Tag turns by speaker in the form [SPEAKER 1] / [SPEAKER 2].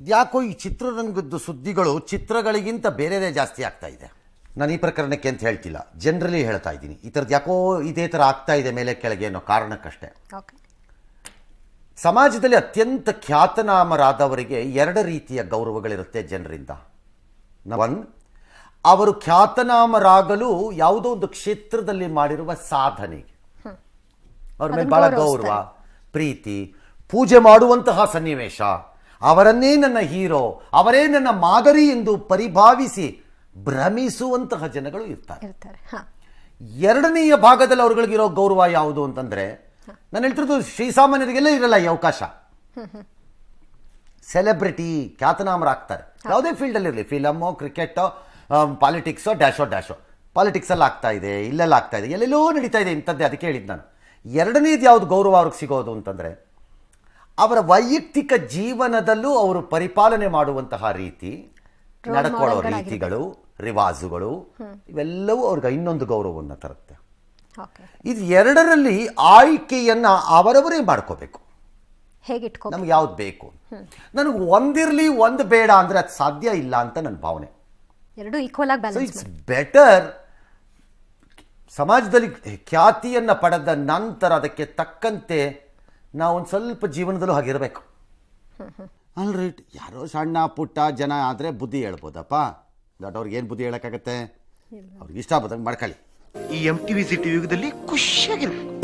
[SPEAKER 1] ಯಾಕೋ ಈ ಚಿತ್ರರಂಗದ ಸುದ್ದಿಗಳು ಚಿತ್ರಗಳಿಗಿಂತ ಬೇರೆದೇ ಜಾಸ್ತಿ ಆಗ್ತಾ ಇದೆ. ನಾನು ಈ ಪ್ರಕರಣಕ್ಕೆ ಅಂತ ಹೇಳ್ತಿಲ್ಲ. ಜನರಲಿ ಹೇಳ್ತಾ ಇದ್ದೀನಿ. ಈ ಥರದ್ದು ಯಾಕೋ ಇದೇ ಥರ ಆಗ್ತಾ ಇದೆ ಮೇಲೆ ಕೆಳಗೆ ಅನ್ನೋ ಕಾರಣಕ್ಕಷ್ಟೇ. ಸಮಾಜದಲ್ಲಿ ಅತ್ಯಂತ ಖ್ಯಾತನಾಮರಾದವರಿಗೆ ಎರಡು ರೀತಿಯ ಗೌರವಗಳಿರುತ್ತೆ ಜನರಿಂದ. ಒನ್ ಅವರು ಖ್ಯಾತನಾಮರಾಗಲು ಯಾವುದೋ ಒಂದು ಕ್ಷೇತ್ರದಲ್ಲಿ ಮಾಡಿರುವ ಸಾಧನೆ. ಅವ್ರ ಮೇಲೆ
[SPEAKER 2] ಭಾಳ
[SPEAKER 1] ಬಹಳ ಗೌರವ ಪ್ರೀತಿ ಪೂಜೆ ಮಾಡುವಂತಹ ಸನ್ನಿವೇಶ. ಅವರನ್ನೇ ನನ್ನ ಹೀರೋ ಅವರೇ ನನ್ನ ಮಾದರಿ ಎಂದು ಪರಿಭಾವಿಸಿ ಭ್ರಮಿಸುವಂತಹ ಜನಗಳು ಇರ್ತಾರೆ. ಎರಡನೆಯ ಭಾಗದಲ್ಲಿ ಅವ್ರಗಳಿಗಿರೋ ಗೌರವ ಯಾವುದು ಅಂತಂದ್ರೆ ನಾನು ಹೇಳ್ತಿರೋದು ಶ್ರೀಸಾಮಾನ್ಯರಿಗೆಲ್ಲ ಇರಲ್ಲ ಈ ಅವಕಾಶ. ಸೆಲೆಬ್ರಿಟಿ ಖ್ಯಾತನಾಮರಾಗ್ತಾರೆ. ಯಾವುದೇ ಫೀಲ್ಡಲ್ಲಿ ಇರಲಿ ಫಿಲಮ್ ಕ್ರಿಕೆಟೋ ಪಾಲಿಟಿಕ್ಸೋ ಡ್ಯಾಶೋ ಡ್ಯಾಶೋ ಪಾಲಿಟಿಕ್ಸಲ್ಲಿ ಆಗ್ತಾ ಇದೆ ಇಲ್ಲೆಲ್ಲ ಆಗ್ತಾ ಇದೆ ಎಲ್ಲೆಲ್ಲೋ ನಡೀತಾ ಇದೆ ಇಂಥದ್ದೇ ಅದಕ್ಕೆ ಹೇಳಿದ್ದು ನಾನು. ಎರಡನೇದು ಯಾವುದು ಗೌರವ ಅವ್ರಿಗೆ ಸಿಗೋದು ಅಂತಂದರೆ ಅವರ ವೈಯಕ್ತಿಕ ಜೀವನದಲ್ಲೂ ಅವರು ಪರಿಪಾಲನೆ ಮಾಡುವಂತಹ ರೀತಿ ನಡ್ಕೊಳ್ಳೋ ರೀತಿಗಳು ರಿವಾಜುಗಳು ಇವೆಲ್ಲವೂ ಅವ್ರಿಗೆ ಇನ್ನೊಂದು ಗೌರವವನ್ನು ತರುತ್ತೆ. ಇದು ಎರಡರಲ್ಲಿ ಆಯ್ಕೆಯನ್ನ ಅವರವರೇ ಮಾಡ್ಕೋಬೇಕು. ನಮ್ಗೆ ಯಾವ್ದು ಬೇಕು? ನನಗೆ ಒಂದಿರಲಿ ಒಂದು ಬೇಡ ಅಂದ್ರೆ ಅದು ಸಾಧ್ಯ ಇಲ್ಲ ಅಂತ ನನ್ನ ಭಾವನೆ.
[SPEAKER 2] ಎರಡು ಈಕ್ವಲ್ ಆಗಿ
[SPEAKER 1] ಸೊ
[SPEAKER 2] ಬ್ಯಾಲೆನ್ಸ್
[SPEAKER 1] ಇಟ್ಸ್ ಬೆಟರ್ ಸಮಾಜದಲ್ಲಿ ಖ್ಯಾತಿಯನ್ನು ಪಡೆದ ನಂತರ ಅದಕ್ಕೆ ತಕ್ಕಂತೆ ನಾವು ಒಂದು ಸ್ವಲ್ಪ ಜೀವನದಲ್ಲೂ ಹಾಗಿರಬೇಕು. ಅಲ್ರೈಟ್ ಯಾರೋ ಸಣ್ಣ ಪುಟ್ಟ ಜನ ಆದರೆ ಬುದ್ಧಿ ಹೇಳ್ಬೋದಪ್ಪ. ದೊಡ್ಡವ್ರಿಗೆ ಏನು ಬುದ್ಧಿ ಹೇಳೋಕ್ಕಾಗತ್ತೆ? ಅವ್ರಿಗೆ ಇಷ್ಟ ಬಂದಂಗೆ ಮಾಡ್ಕೊಳ್ಳಿ.
[SPEAKER 3] ಈ ಎಂ ಟಿ ವಿ ಸಿಟಿ ಯುಗದಲ್ಲಿ ಖುಷಿಯಾಗಿರ್ಬೇಕು.